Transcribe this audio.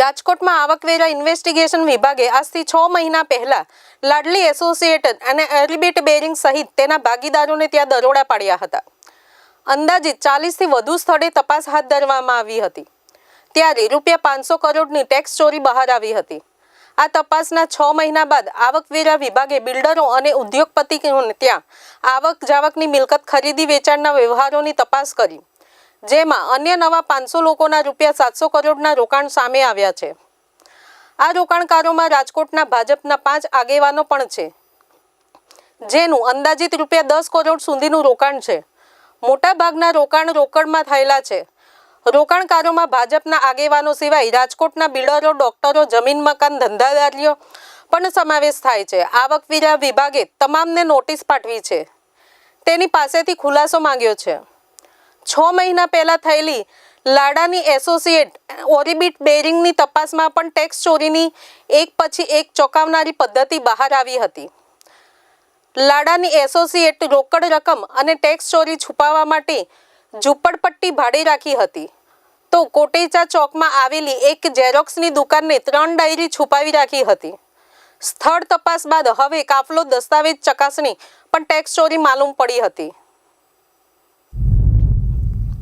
રાજકોટમાં આવકવેરા ઇન્વેસ્ટિગેશન વિભાગે આજથી છ મહિના પહેલા લાડલી એસોસિએટેડ અને એલિબેટ બેરિંગ સહિત તેના ભાગીદારોને ત્યાં દરોડા પાડ્યા હતા. અંદાજિત ચાલીસથી વધુ સ્થળે તપાસ હાથ ધરવામાં આવી હતી. ત્યારે રૂપિયા પાંચસો કરોડની ટેક્સ ચોરી બહાર આવી હતી. આ તપાસના છ મહિના બાદ આવકવેરા વિભાગે બિલ્ડરો અને ઉદ્યોગપતિઓને ત્યાં આવક જાવકની મિલકત ખરીદી વેચાણના વ્યવહારોની તપાસ કરી. જેમાં અન્ય નવા પાંચસો લોકોના રૂપિયા સાતસો કરોડના રોકાણ સામે આવ્યા છે. આ રોકાણકારોમાં રાજકોટના ભાજપના પાંચ આગેવાનો પણ છે. જેનું અંદાજિત રૂપિયા દસ કરોડ સુધીનું રોકાણ છે. મોટાભાગના રોકાણ રોકડમાં થયેલા છે. રોકાણકારોમાં ભાજપના આગેવાનો સિવાય રાજકોટના બિલ્ડરો, ડોક્ટરો, જમીન મકાન ધંધાદારીઓ પણ સમાવેશ થાય છે. આવકવેરા વિભાગે તમામને નોટિસ પાઠવી છે. તેની પાસેથી ખુલાસો માંગ્યો છે. છ મહિના પહેલાં થયેલી લાડાની એસોસિએટ ઓરિબિટ બેરિંગની તપાસમાં પણ ટેક્સ ચોરીની એક પછી એક ચોંકાવનારી પદ્ધતિ બહાર આવી હતી. લાડાની એસોસિએટ રોકડ રકમ અને ટેક્સ ચોરી છુપાવવા માટે ઝૂંપડપટ્ટી ભાડે રાખી હતી. તો કોટેચા ચોકમાં આવેલી એક ઝેરોક્સની દુકાનને ત્રણ ડાયરી છુપાવી રાખી હતી. સ્થળ તપાસ બાદ હવે કાફલો દસ્તાવેજ ચકાસણી પણ ટેક્સ ચોરી માલુમ પડી હતી.